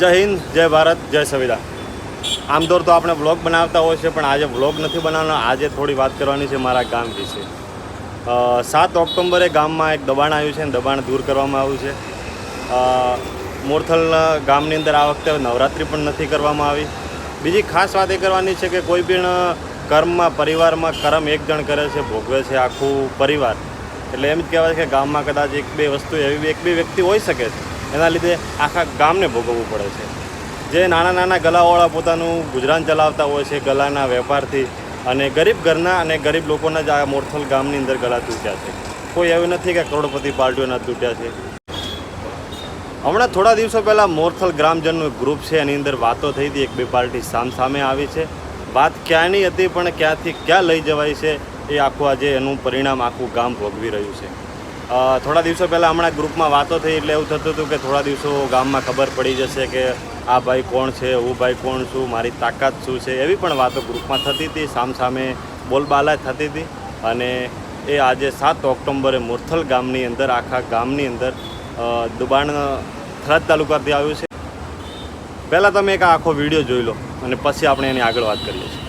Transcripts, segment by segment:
જય હિન્દ, જય ભારત, જય સંવિધાન આમ તો આપણે વ્લોગ બનાવતા હોય છે, પણ આજે વ્લોગ નથી બનાવવાનો. આજે થોડી વાત કરવાની છે મારા ગામ વિશે. સાત ઓક્ટોબરે ગામમાં એક દબાણ આવ્યું છે દબાણ દૂર કરવામાં આવ્યું છે. મોરથલ ગામની અંદર આ વખતે નવરાત્રિ પણ નથી કરવામાં આવી. બીજી ખાસ વાત એ કરવાની છે કે કોઈ પણ કર્મમાં, પરિવારમાં કર્મ એક જણ કરે છે, ભોગવે છે આખું પરિવાર. એટલે એમ જ કહેવાય છે કે ગામમાં કદાચ એક બે વસ્તુ એવી એક બે વ્યક્તિ હોઈ શકે છે. એના લીધે આખા ગામને ભોગવવું પડે છે. જે નાના નાના ગલાવાળા પોતાનું ગુજરાન ચલાવતા હોય છે, ગલાના વેપારથી અને ગરીબ ઘરના અને ગરીબ લોકોના જ આ મોરથલ ગામની અંદર ગલા તૂટ્યા છે. કોઈ એવું નથી કે કરોડપતિ પાર્ટીઓના તૂટ્યા છે. હમણાં થોડા દિવસો પહેલાં મોરથલ ગ્રામજનનું ગ્રુપ છે, એની અંદર વાતો થઈ હતી. એક બે પાર્ટી સામ સામે આવી છે. વાત ક્યાંની હતી, પણ ક્યાંથી ક્યાં લઈ જવાય છે, એ આખું આજે એનું પરિણામ આખું ગામ ભોગવી રહ્યું છે. થોડા દિવસો પહેલાં હમણાં ગ્રુપમાં વાતો થઈ એટલે એવું થતું હતું કે થોડા દિવસો ગામમાં ખબર પડી જશે કે આ ભાઈ કોણ છે હું ભાઈ કોણ છું મારી તાકાત શું છે, એવી પણ વાતો ગ્રુપમાં થતી હતી, સામસામે બોલબાલા થતી હતી અને એ આજે સાત ઓક્ટોબરે મુરથલ ગામની અંદર, આખા ગામની અંદર દબાણ થરાદ તાલુકાથી આવ્યું છે. પહેલાં તમે એક આખો વીડિયો જોઈ લો અને પછી આપણે એની આગળ વાત કરીએ છીએ.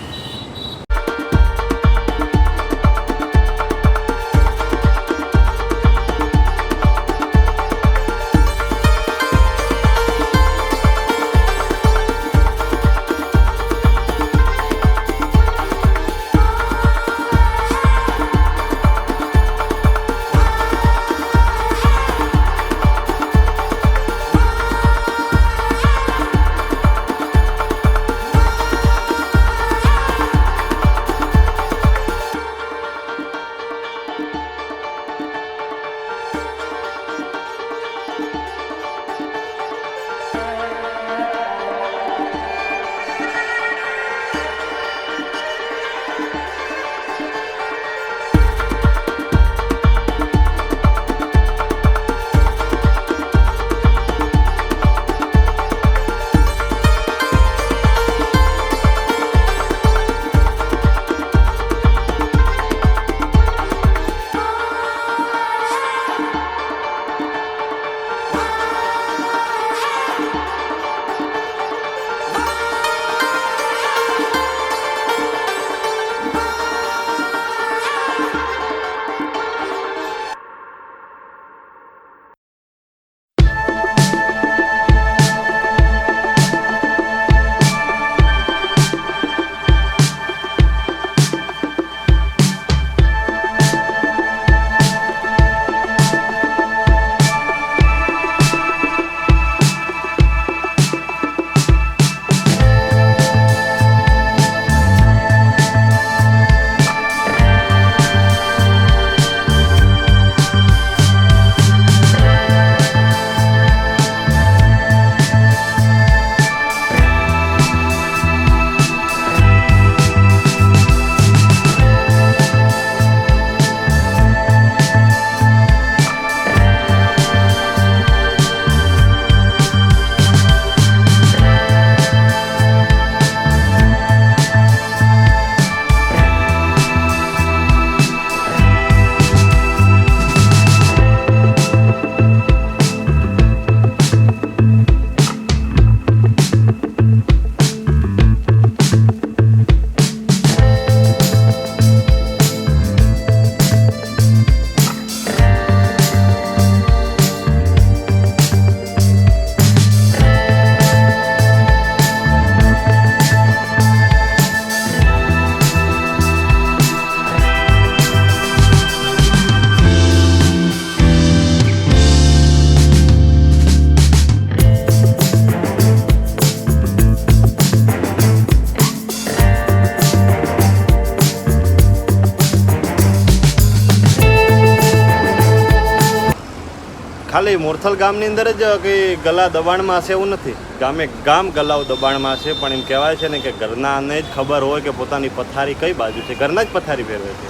ખાલી મોરથલ ગામની અંદર જ કંઈ ગલા દબાણમાં છે એવું નથી. ગામે ગામ ગલાઓ દબાણમાં છે, પણ એમ કહેવાય છે ને કે ઘરનાને જ ખબર હોય કે પોતાની પથારી કઈ બાજુ છે. ઘરના જ પથારી ફેરવે છે.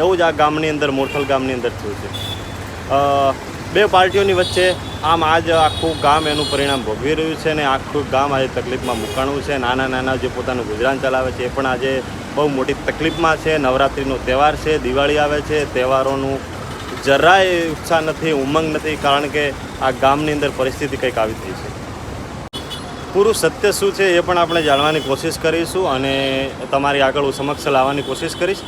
એવું જ આ ગામની અંદર, મોરથલ ગામની અંદર થયું છે. બે પાર્ટીઓની વચ્ચે આમ આજ આખું ગામ એનું પરિણામ ભોગવી રહ્યું છે ને આખું ગામ આજે તકલીફમાં મુકાણું છે. નાના નાના જે પોતાનું ગુજરાન ચલાવે છે, એ પણ આજે બહુ મોટી તકલીફમાં છે. નવરાત્રિનો તહેવાર છે, દિવાળી આવે છે, તહેવારોનું જરાય ઉત્સાહ નથી, ઉમંગ નથી, કારણ કે આ ગામની અંદર પરિસ્થિતિ કંઈક આવી થઈ છે. પૂરું સત્ય શું છે એ પણ આપણે જાણવાની કોશિશ કરીશું અને તમારી આગળ હું સમક્ષ લાવવાની કોશિશ કરીશ.